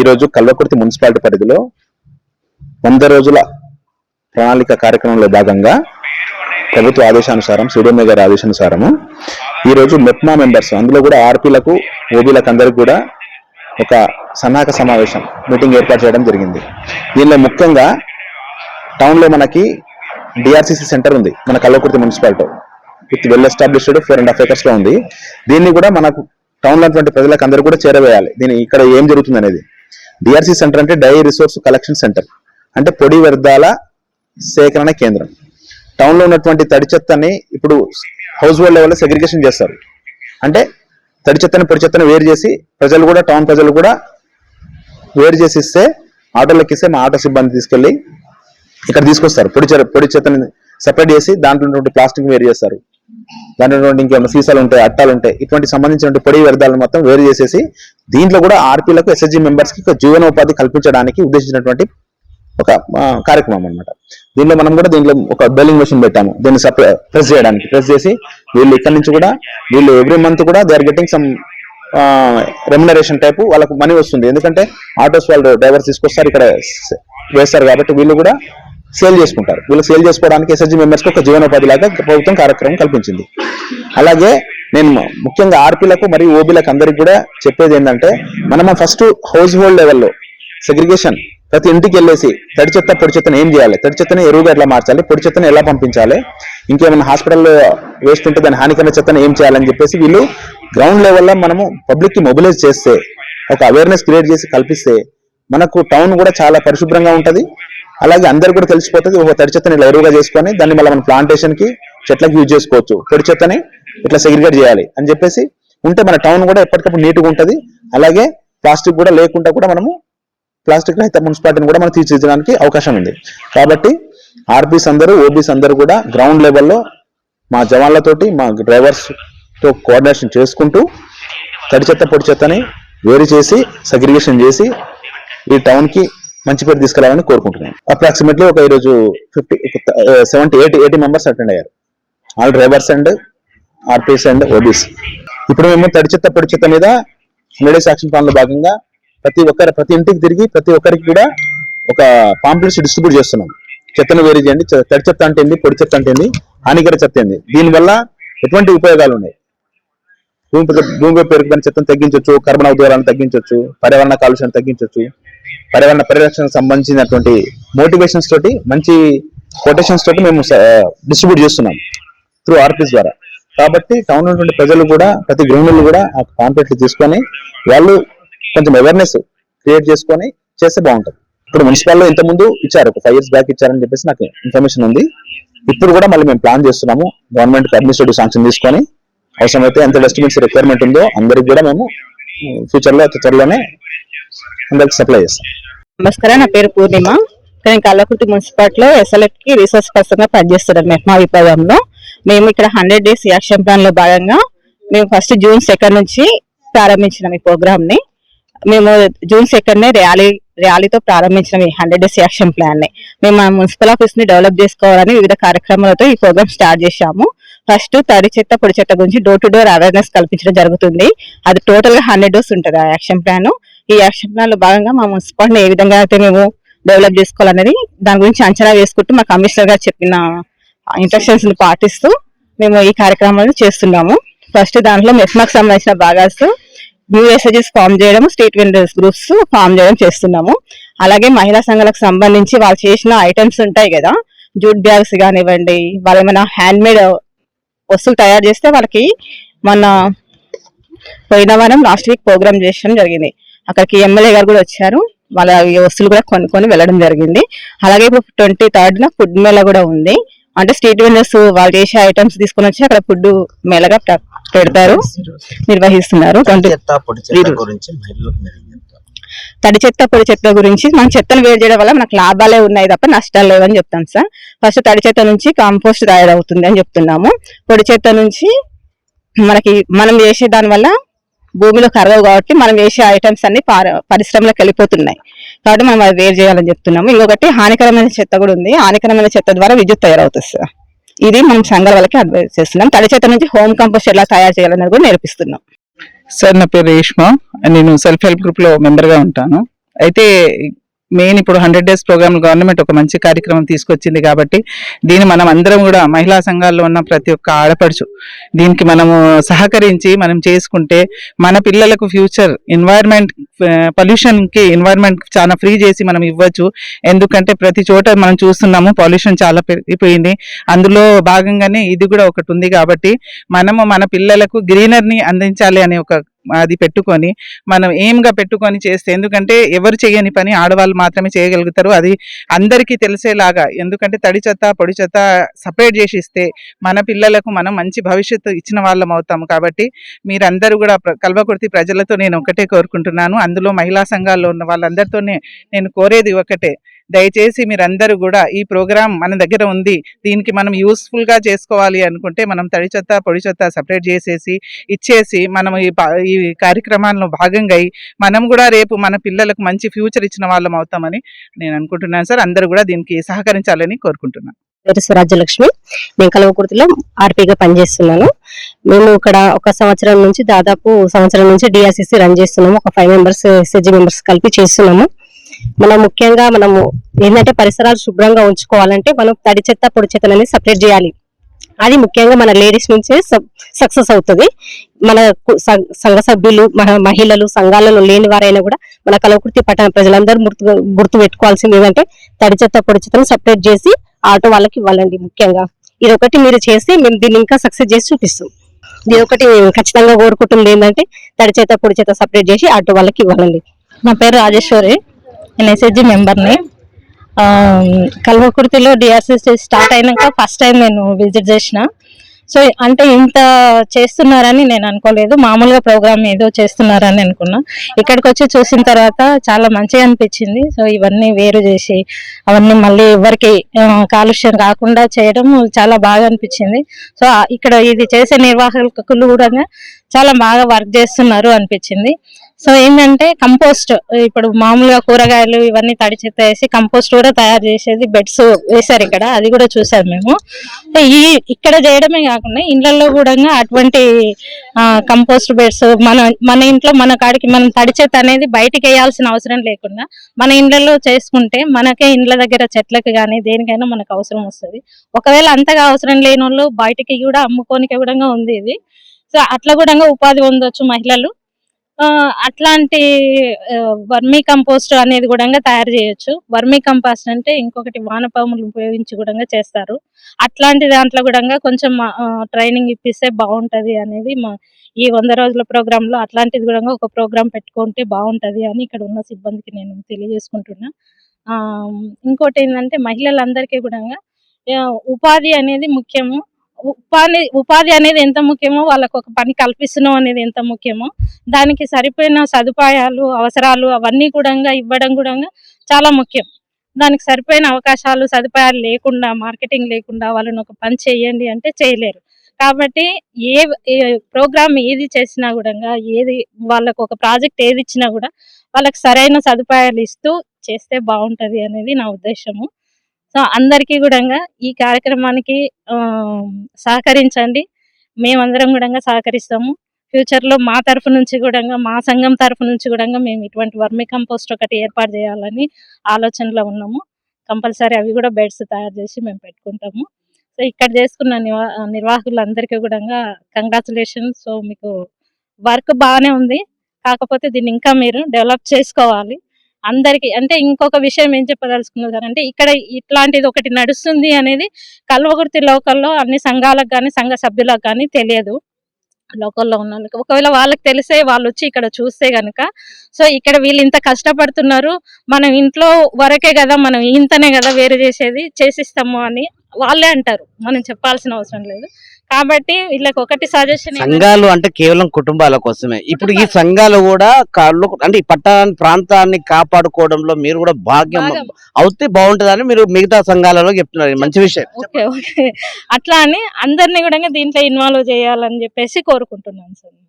ఈరోజు కల్వకుర్తి మున్సిపాలిటీ పరిధిలో వంద రోజుల ప్రణాళిక కార్యక్రమంలో భాగంగా ప్రభుత్వ ఆదేశానుసారం సీడీఎంఏ గారి ఆదేశానుసారము ఈరోజు మెప్మా మెంబర్స్ అందులో కూడా ఆర్పీలకు ఓబీలకు అందరికి కూడా ఒక సన్నాహక సమావేశం మీటింగ్ ఏర్పాటు చేయడం జరిగింది. దీనిలో ముఖ్యంగా టౌన్లో మనకి డిఆర్సీసీ సెంటర్ ఉంది మన Kalwakurthy municipality. With well established four and half ఏకర్స్లో ఉంది. దీన్ని కూడా మనకు టౌన్లో ఉన్నటువంటి ప్రజలకు అందరూ కూడా చేరవేయాలి. దీని ఇక్కడ ఏం జరుగుతుంది అనేది డిఆర్సీ సెంటర్ అంటే డై రిసోర్స్ కలెక్షన్ సెంటర్. అంటే పొడి వ్యర్థాల సేకరణ కేంద్రం. టౌన్లో ఉన్నటువంటి తడి చెత్తని ఇప్పుడు హౌస్ హోల్డ్ లెవెల్లో సెగ్రిగేషన్ చేస్తారు. అంటే తడి చెత్తని పొడి చెత్తని వేరు చేసి ప్రజలు కూడా టౌన్ ప్రజలు కూడా వేరు చేసి ఇస్తే ఆటోలోకి ఇస్తే మా ఆటో సిబ్బంది తీసుకెళ్ళి ఇక్కడ తీసుకొస్తారు. పొడి చెత్త పొడి చెత్తని సెపరేట్ చేసి దాంట్లో ఉన్నటువంటి ప్లాస్టిక్ వేరు చేస్తారు. దాంట్లో ఇంకేమైనా సీసాలు ఉంటాయి అట్టాలు ఉంటాయి ఇటువంటి సంబంధించిన పొడి వ్యర్థాలను మొత్తం వేరు చేసేసి దీంట్లో కూడా ఆర్పీలకు ఎస్ఎస్జి మెంబర్స్కి జీవనోపాధి కల్పించడానికి ఉద్దేశించినటువంటి ఒక కార్యక్రమం అన్నమాట. దీనిలో మనం కూడా దీంట్లో ఒక బెల్లింగ్ మెషిన్ పెట్టాము. దీన్ని సప్లై ప్రెస్ చేయడానికి. ప్రెస్ చేసి వీళ్ళు ఇక్కడ నుంచి కూడా వీళ్ళు ఎవ్రీ మంత్ కూడా they are getting some remuneration type వాళ్ళకు మనీ వస్తుంది. ఎందుకంటే ఆటోస్ వాళ్ళు డ్రైవర్స్ తీసుకొస్తారు ఇక్కడ వేస్తారు కాబట్టి వీళ్ళు కూడా సేల్ చేసుకుంటారు. వీళ్ళు సేల్ చేసుకోవడానికి ఎస్ఎస్జి మెంబర్స్కి ఒక జీవనోపాధి లాగా ప్రభుత్వం కార్యక్రమం కల్పించింది. అలాగే నేను ముఖ్యంగా ఆర్పీలకు మరియు ఓబీలకు అందరికి కూడా చెప్పేది ఏంటంటే మనం ఫస్ట్ హౌస్ హోల్డ్ లెవెల్లో సెగ్రిగేషన్ ప్రతి ఇంటికి వెళ్ళేసి తడి చెత్త పొడి చెత్తను ఏం చేయాలి? తడి చెత్తని ఎరువుగా ఎట్లా మార్చాలి? పొడి చెత్తను ఎలా పంపించాలి? ఇంకేమైనా హాస్పిటల్లో వేస్ట్ ఉంటే దాని హానికరమైన చెత్తను ఏం చేయాలని చెప్పేసి వీళ్ళు గ్రౌండ్ లెవెల్లో మనము పబ్లిక్కి మొబిలైజ్ చేస్తే ఒక అవేర్నెస్ క్రియేట్ చేసి కల్పిస్తే మనకు టౌన్ కూడా చాలా పరిశుభ్రంగా ఉంటది. అలాగే అందరు కూడా తెలిసిపోతుంది. ఒక తడి చెత్తని ఇట్లా ఎరువుగా చేసుకొని దాన్ని మళ్ళీ మన ప్లాంటేషన్కి చెట్లకు యూజ్ చేసుకోవచ్చు. తడి చెత్తని ఇట్లా సెగ్రిగేట్ చేయాలి అని చెప్పేసి ఉంటే మన టౌన్ కూడా ఎప్పటికప్పుడు నీట్గా ఉంటుంది. అలాగే ప్లాస్టిక్ కూడా లేకుండా కూడా మనము ప్లాస్టిక్ రహిత మున్సిపాలిటీని కూడా మనం తీర్చిదిద్దడానికి అవకాశం ఉంది. కాబట్టి ఆర్బీస్ అందరూ ఓబీస్ అందరూ కూడా గ్రౌండ్ లెవెల్లో మా జవాన్లతోటి మా డ్రైవర్స్తో కోఆర్డినేషన్ చేసుకుంటూ తడి చెత్త పొడి చెత్తని వేరు చేసి సగ్రిగేషన్ చేసి ఈ టౌన్కి మంచి పేరు తీసుకురావాలని కోరుకుంటున్నాను. అప్రాక్సిమేట్లీ ఒక ఈరోజు fifty seventy eighty eighty members attend అయ్యారు. All drivers and RPs and OBs ఇప్పుడు మేము తడి చెత్త పొడి చెత్త మీద లేడీస్ యాక్షన్ ప్లాన్లో భాగంగా ప్రతి ఒక్కరి ప్రతి ఇంటికి తిరిగి ప్రతి ఒక్కరికి కూడా ఒక పాంప్లెట్స్ డిస్ట్రిబ్యూట్ చేస్తున్నాం. చెత్తను వేరు చేయండి. తడి చెత్త అంటే ఏంది? పొడి చెత్త అంటే ఏంది? హానికర చెత్త ఏంది? దీనివల్ల ఎటువంటి ఉపయోగాలు ఉన్నాయి? భూమి భూమిపై పెరుగుతున్న చెత్తను తగ్గించవచ్చు కర్బన ఉద్యోగాలను తగ్గించవచ్చు పర్యావరణ కాలుష్యాన్ని తగ్గించవచ్చు పర్యావరణ పరిరక్షణకు సంబంధించినటువంటి మోటివేషన్స్ తోటి మంచి కొటేషన్స్ తోటి మేము డిస్ట్రిబ్యూట్ చేస్తున్నాం త్రూ ఆర్పీస్ ద్వారా. కాబట్టి టౌన్ ఉన్నటువంటి ప్రజలు కూడా ప్రతి గృహిణులు కూడా ఆ కాంప్లెట్లు తీసుకొని వాళ్ళు కొంచెం అవేర్నెస్ క్రియేట్ చేసుకొని చేస్తే బాగుంటుంది. ఇప్పుడు మున్సిపాల్లో ఇంత ముందు ఇచ్చారు ఒక ఫైవ్ ఇయర్స్ బ్యాక్ ఇచ్చారని చెప్పేసి నాకు ఇన్ఫర్మేషన్ ఉంది. ఇప్పుడు కూడా మళ్ళీ మేము ప్లాన్ చేస్తున్నాము గవర్నమెంట్ అడ్మినిస్ట్రేటివ్ శాంక్షన్ తీసుకొని అవసరమైతే ఎంత డస్ట్బిన్స్ రిక్వైర్మెంట్ ఉందో అందరికి కూడా మేము ఫ్యూచర్లో త్వరలోనే అందరికి సప్లై చేస్తాం. నమస్కారం నా పేరు పూర్ణిమ. నేను కల్లకుర్తి మున్సిపాలిటీలో ఎస్ఎల్ఎఫ్కి రీసోర్స్ పర్సన్గా పనిచేస్తున్నాం మేము మా విభాగంలో. మేము ఇక్కడ హండ్రెడ్ డేస్ యాక్షన్ ప్లాన్లో భాగంగా మేము ఫస్ట్ జూన్ సెకండ్ నుంచి ప్రారంభించినాం ఈ ప్రోగ్రామ్ని మేము జూన్ సెకండ్ నే ర్యాలీ ర్యాలీతో ప్రారంభించిన ఈ హండ్రెడ్ డేస్ యాక్షన్ ప్లాన్ని. మేము మా మున్సిపల్ ఆఫీస్ని డెవలప్ చేసుకోవాలని వివిధ కార్యక్రమాలతో ఈ ప్రోగ్రామ్ స్టార్ట్ చేశాము. ఫస్ట్ తడి చెత్త పొడి చెత్త గురించి డోర్ టు డోర్ అవేర్నెస్ కల్పించడం జరుగుతుంది. అది టోటల్గా హండ్రెడ్ డోస్ ఉంటుంది ఆ యాక్షన్ ప్లాన్ ఈ యాక్షన్ ప్లాన్లో భాగంగా మా మున్సిపాలిటీ ఏ విధంగా అయితే మేము డెవలప్ చేసుకోవాలనేది దాని గురించి అంచనా వేసుకుంటూ మా కమిషనర్ గారు చెప్పిన ఇంట్రక్షన్స్ని పాటిస్తూ మేము ఈ కార్యక్రమాలను చేస్తున్నాము. ఫస్ట్ దాంట్లో మెఫ్మాకు సంబంధించిన భాగాస్ న్యూ ఎస్ఎజెస్ ఫామ్ చేయడం స్ట్రీట్ వెండర్స్ గ్రూప్స్ ఫామ్ చేయడం చేస్తున్నాము. అలాగే మహిళా సంఘాలకు సంబంధించి వాళ్ళు చేసిన ఐటమ్స్ ఉంటాయి కదా జూట్ బ్యాగ్స్ కానివ్వండి వాళ్ళు ఏమైనా హ్యాండ్ మేడ్ వస్తువులు తయారు చేస్తే వాళ్ళకి మన పోయిన వారం లాస్ట్ వీక్ ప్రోగ్రామ్ చేయడం జరిగింది. అక్కడికి ఎమ్మెల్యే గారు కూడా వచ్చారు. వాళ్ళ వస్తువులు కూడా కొనుక్కొని వెళ్ళడం జరిగింది. అలాగే ఇప్పుడు ట్వంటీ థర్డ్ న ఫుడ్ మేళ కూడా ఉంది. అంటే స్ట్రీట్ వెండర్స్ వాళ్ళు చేసే ఐటమ్స్ తీసుకొని వచ్చి అక్కడ ఫుడ్ మేళగా పెడతారు. నిర్వహిస్తున్నారు. తడి చెత్త పొడి చెత్త గురించి మనం చెత్తను వేరు చేయడం వల్ల మనకు లాభాలే ఉన్నాయి తప్ప నష్టాలు లేవని చెప్తాం సార్. ఫస్ట్ తడి చెత్త నుంచి కాంపోస్ట్ తయారవుతుంది అని చెప్తున్నాము. పొడి చెత్త నుంచి మనకి మనం చేసే దాని వల్ల భూమిలో కరగవు కాబట్టి మనం వేసే ఐటమ్స్ అన్ని పార- పరిశ్రమలకు వెళ్ళిపోతున్నాయి. కాబట్టి మనం అది వేరు చేయాలని చెప్తున్నాము. ఇంకొకటి హానికరమైన చెత్త కూడా ఉంది. హానికరమైన చెత్త ద్వారా విద్యుత్ తయారవుతుంది సార్ ఇది మనం సంఘాల వాళ్ళకి అడ్వైస్ చేస్తున్నాం. తడి చెత్త నుంచి హోమ్ కంపోస్ట్ ఎలా తయారు చేయాలన్నది కూడా నేర్పిస్తున్నాం. సార్ నా పేరు రేష్మ. నేను సెల్ఫ్ హెల్ప్ గ్రూప్లో ఉంటాను. అయితే మెయిన్ ఇప్పుడు హండ్రెడ్ డేస్ ప్రోగ్రామ్ గవర్నమెంట్ ఒక మంచి కార్యక్రమం తీసుకొచ్చింది కాబట్టి దీన్ని మనం అందరం కూడా మహిళా సంఘాల్లో ఉన్న ప్రతి ఒక్క ఆడపడుచు దీనికి మనము సహకరించి మనం చేసుకుంటే మన పిల్లలకు ఫ్యూచర్ ఎన్వైర్న్మెంట్ పొల్యూషన్కి ఎన్వైర్న్మెంట్ చాలా ఫ్రీ చేసి మనం ఇవ్వచ్చు. ఎందుకంటే ప్రతి చోట మనం చూస్తున్నాము పొల్యూషన్ చాలా పెరిగిపోయింది. అందులో భాగంగానే ఇది కూడా ఒకటి ఉంది కాబట్టి మనము మన పిల్లలకు గ్రీనర్ని అందించాలి అనే ఒక అది పెట్టుకొని మనం ఏంగా పెట్టుకొని చేస్తే ఎందుకంటే ఎవరు చేయని పని ఆడవాళ్ళు మాత్రమే చేయగలుగుతారు. అది అందరికీ తెలిసేలాగా ఎందుకంటే తడి చెత్త పొడి చెత్త సపరేట్ చేసి ఇస్తే మన పిల్లలకు మనం మంచి భవిష్యత్తు ఇచ్చిన వాళ్ళం అవుతాము. కాబట్టి మీరందరూ కూడా కల్వకుర్తి ప్రజలతో నేను ఒకటే కోరుకుంటున్నాను. అందులో మహిళా సంఘాల్లో ఉన్న వాళ్ళందరితోనే నేను కోరేది ఒకటే. దయచేసి మీరందరూ కూడా ఈ ప్రోగ్రాం మన దగ్గర ఉంది. దీనికి మనం యూస్ఫుల్గా చేసుకోవాలి అనుకుంటే మనం తడి చెత్త పొడి చెత్త సపరేట్ చేసేసి ఇచ్చేసి మనం ఈ ఈ కార్యక్రమాల్లో భాగంగా అయి మనం కూడా రేపు మన పిల్లలకు మంచి ఫ్యూచర్ ఇచ్చిన వాళ్ళం అవుతామని నేను అనుకుంటున్నాను సార్. అందరూ కూడా దీనికి సహకరించాలని కోరుకుంటున్నాను. పేరు నేను కలవకుర్తిలో ఆర్పీగా పనిచేస్తున్నాను. మేము ఇక్కడ ఒక సంవత్సరం నుంచి దాదాపు సంవత్సరం నుంచి డిఆర్సిసి రన్ చేస్తున్నాము. ఒక ఫైవ్ మెంబర్స్ ఎస్ఎస్జి మెంబర్స్ కలిపి చేస్తున్నాము. మనం ముఖ్యంగా మనము ఏంటంటే పరిసరాలు శుభ్రంగా ఉంచుకోవాలంటే మనం తడి చెత్త పొడి చెత్తను అనేది సపరేట్ చేయాలి. అది ముఖ్యంగా మన లేడీస్ నుంచే సక్సెస్ అవుతుంది. మన సంఘ సభ్యులు మన మహిళలు సంఘాలలో లేని వారైనా కూడా మన కలవకృతి పట్టణ ప్రజలందరూ గుర్తు గుర్తు పెట్టుకోవాల్సింది ఏంటంటే తడి చెత్త పొడి చెత్తను సపరేట్ చేసి ఆటో వాళ్ళకి ఇవ్వాలండి ముఖ్యంగా. ఇది ఒకటి మీరు చేసి మేము దీన్ని ఇంకా సక్సెస్ చేసి చూపిస్తాం. ఇది ఒకటి ఖచ్చితంగా కోరుకుంటుంది ఏంటంటే తడి చేత పొడి చేత సపరేట్ చేసి ఆటో వాళ్ళకి ఇవ్వాలండి. నా పేరు రాజేశ్వరి. నేను ఎస్హెచ్జి మెంబర్ని. కల్వకుర్తిలో డిఆర్సిసి స్టార్ట్ అయినాక ఫస్ట్ టైం నేను విజిట్ చేసిన. సో అంటే ఇంత చేస్తున్నారని నేను అనుకోలేదు. మామూలుగా ప్రోగ్రామ్ ఏదో చేస్తున్నారని అనుకున్నా. ఇక్కడికి వచ్చి చూసిన తర్వాత చాలా మంచిగా అనిపించింది. సో ఇవన్నీ వేరు చేసి అవన్నీ మళ్ళీ ఎవరికి కాలుష్యం కాకుండా చేయడం చాలా బాగా అనిపించింది. సో ఇక్కడ ఇది చేసే నిర్వాహకులు కూడా చాలా బాగా వర్క్ చేస్తున్నారు అనిపించింది. సో ఏంటంటే కంపోస్ట్ ఇప్పుడు మామూలుగా కూరగాయలు ఇవన్నీ తడి చెత్త వేసి కంపోస్ట్ కూడా తయారు చేసేది బెడ్స్ వేశారు ఇక్కడ అది కూడా చూసాం మేము. ఈ ఇక్కడ చేయడమే కాకుండా ఇళ్ళలో కూడా అటువంటి కంపోస్ట్ బెడ్స్ మన మన ఇంట్లో మన కాడికి మనం తడి చెత్త అనేది బయటికి వేయాల్సిన అవసరం లేకుండా మన ఇండ్లలో చేసుకుంటే మనకే ఇండ్ల దగ్గర చెట్లకు కానీ దేనికైనా మనకు అవసరం వస్తుంది. ఒకవేళ అంతగా అవసరం లేని వాళ్ళు బయటికి కూడా అమ్ముకోనికే కూడా ఉంది ఇది. సో అట్లా కూడా ఉపాధి పొందొచ్చు మహిళలు. ఆ, అట్లాంటి వర్మీ కంపోస్ట్ అనేది కూడా తయారు చేయొచ్చు. వర్మీ కంపోస్ట్ అంటే ఇంకొకటి వానపాములు ఉపయోగించి కూడా చేస్తారు. అట్లాంటి దాంట్లో కూడా కొంచెం ట్రైనింగ్ ఇప్పిస్తే బాగుంటది అనేది మా ఈ వంద రోజుల ప్రోగ్రాంలో అట్లాంటిది కూడా ఒక ప్రోగ్రాం పెట్టుకుంటే బాగుంటుంది అని ఇక్కడ ఉన్న సిబ్బందికి నేను తెలియజేసుకుంటున్నా. ఇంకోటి ఏంటంటే మహిళలందరికీ కూడా ఉపాధి అనేది ముఖ్యము. ఉపాధి ఉపాధి అనేది ఎంత ముఖ్యమో వాళ్ళకు ఒక పని కల్పిస్తున్నాం అనేది ఎంత ముఖ్యమో దానికి సరిపోయిన సదుపాయాలు అవసరాలు అవన్నీ కూడా ఇవ్వడం కూడా చాలా ముఖ్యం. దానికి సరిపోయిన అవకాశాలు సదుపాయాలు లేకుండా మార్కెటింగ్ లేకుండా వాళ్ళని ఒక పని చేయండి అంటే చేయలేరు. కాబట్టి ఏ ప్రోగ్రామ్ ఏది చేసినా కూడా ఏది వాళ్ళకు ఒక ప్రాజెక్ట్ ఏది ఇచ్చినా కూడా వాళ్ళకి సరైన సదుపాయాలు ఇస్తూ చేస్తే బాగుంటుంది అనేది నా ఉద్దేశము. సో అందరికీ కూడా ఈ కార్యక్రమానికి సహకరించండి. మేమందరం కూడా సహకరిస్తాము. ఫ్యూచర్లో మా తరఫు నుంచి కూడా మా సంఘం తరఫు నుంచి కూడా మేము ఇటువంటి వర్మి కంపోస్ట్ ఒకటి ఏర్పాటు చేయాలని ఆలోచనలో ఉన్నాము. కంపల్సరీ అవి కూడా బెడ్స్ తయారు చేసి మేము పెట్టుకుంటాము. సో ఇక్కడ చేసుకున్న నిర్వా నిర్వాహకులందరికీ కూడా కంగ్రాచులేషన్ సో మీకు వర్క్ బాగానే ఉంది. కాకపోతే దీన్ని ఇంకా మీరు డెవలప్ చేసుకోవాలి. అందరికి అంటే ఇంకొక విషయం ఏం చెప్పదలుచుకున్నారు సార్ అంటే ఇక్కడ ఇట్లాంటిది ఒకటి నడుస్తుంది అనేది కల్వకుర్తి లోకల్లో అన్ని సంఘాలకు కానీ సంఘ సభ్యులకు కానీ తెలియదు. లోకల్లో ఉన్న వాళ్ళకి. ఒకవేళ వాళ్ళకి తెలిసే వాళ్ళు వచ్చి ఇక్కడ చూస్తే గనుక సో ఇక్కడ వీళ్ళు ఇంత కష్టపడుతున్నారు మనం ఇంట్లో వరకే కదా మనం ఇంతనే కదా వేరు చేసేది చేసిస్తాము అని వాళ్ళే అంటారు. మనం చెప్పాల్సిన అవసరం లేదు. కాబట్టి వీళ్ళకి ఒకటి సజెషన్ సంఘాలు అంటే కేవలం కుటుంబాల కోసమే. ఇప్పుడు ఈ సంఘాలు కూడా కాళ్ళు అంటే ఈ పట్టణ ప్రాంతాన్ని కాపాడుకోవడంలో మీరు కూడా భాగ్యం అవుతే బాగుంటుందని మీరు మిగతా సంఘాలలో చెప్తున్నారు. మంచి విషయం. Okay okay. అట్లా అని అందరినీ కూడా దీంట్లో ఇన్వాల్వ్ చేయాలని చెప్పేసి కోరుకుంటున్నాను సార్.